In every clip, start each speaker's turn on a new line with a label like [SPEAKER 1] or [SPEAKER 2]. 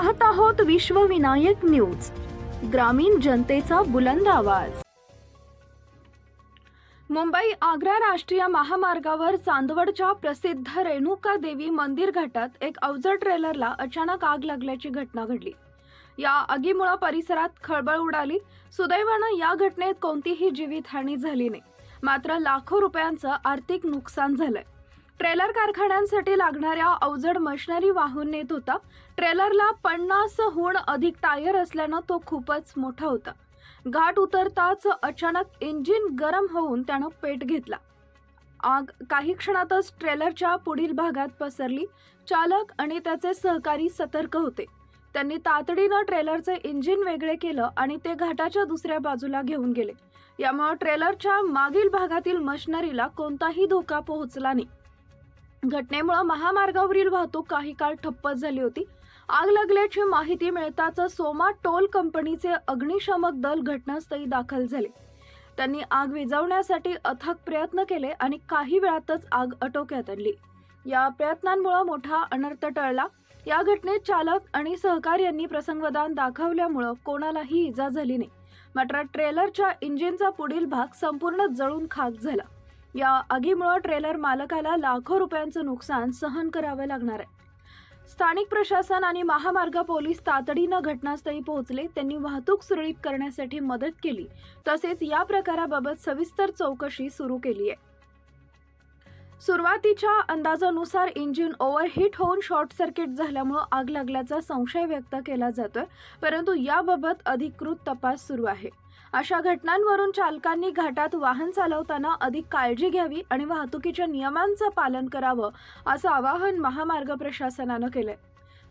[SPEAKER 1] पाहत आहोत विश्वविनायक न्यूज ग्रामीण जनतेचा बुलंद आवाज. मुंबई आग्रा राष्ट्रीय महामार्गावर चांदवडच्या प्रसिद्ध रेणुका देवी मंदिर घाटात एक अवजड ट्रेलरला अचानक आग लागल्याची घटना घडली. या आगीमुळे परिसरात खळबळ उडाली. सुदैवानं या घटनेत कोणतीही जीवितहानी झाली नाही. मात्र लाखो रुपयांचं आर्थिक नुकसान झालंय. ट्रेलर कारखान्यांसाठी लागणाऱ्या अवजड मशिनरी वाहून नेत होता. ट्रेलरला पन्नासहून अधिक टायर असल्यानं तो खूपच मोठा होता. घाट उतरताच अचानक इंजिन गरम होऊन त्यानं पेट घेतला. आग काही क्षणातच ट्रेलरच्या पुढील भागात पसरली. चालक आणि त्याचे सहकारी सतर्क होते. त्यांनी तातडीनं ट्रेलरचे इंजिन वेगळे केलं आणि ते घाटाच्या दुसऱ्या बाजूला घेऊन गेले. यामुळे ट्रेलरच्या मागील भागातील मशिनरीला कोणताही धोका पोहोचला नाही. घटनेमुळे महामार्गावरील वाहतूक काही काळ ठप्प झाली होती. आग लागल्याची माहिती मिळताच सोमा टोल कंपनीचे अग्निशामक दल घटनास्थळी दाखल झाले. त्यांनी आग विझवण्यासाठी अथक प्रयत्न केले आणि काही वेळातच आग आटोक्यात आणली. या प्रयत्नांमुळे मोठा अनर्थ टळला. या घटनेत चालक आणि सहकार्यांनी प्रसंगवदान दाखवल्यामुळं कोणालाही इजा झाली नाही. मात्र ट्रेलरच्या इंजिनचा पुढील भाग संपूर्ण जळून खाक झाला. या आगीमुळे ट्रेलर मालकाला लाखो रुपयांचं नुकसान सहन करावं लागणार आहे. स्थानिक प्रशासन आणि महामार्ग पोलीस तातडीनं घटनास्थळी पोहोचले. त्यांनी वाहतूक सुरळीत करण्यासाठी मदत केली. तसेच या प्रकाराबाबत सविस्तर चौकशी सुरू केली आहे. सुरुवातीच्या अंदाजानुसार इंजिन ओव्हरहीट होऊन शॉर्ट सर्किट झाल्यामुळे आग लागल्याचा संशय व्यक्त केला जातोय. परंतु याबाबत अधिकृत तपास सुरू आहे. अशा घटनांवरून चालकांनी घाटात वाहन चालवताना अधिक काळजी घ्यावी आणि वाहतुकीच्या नियमांचं पालन करावं असं आवाहन महामार्ग प्रशासनानं केलंय.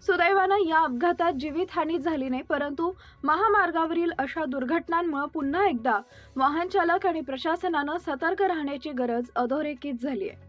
[SPEAKER 1] सुदैवानं या अपघातात जीवितहानी झाली नाही परंतु महामार्गावरील अशा दुर्घटनांमुळे पुन्हा एकदा वाहन चालक आणि प्रशासनानं सतर्क राहण्याची गरज अधोरेखित झाली आहे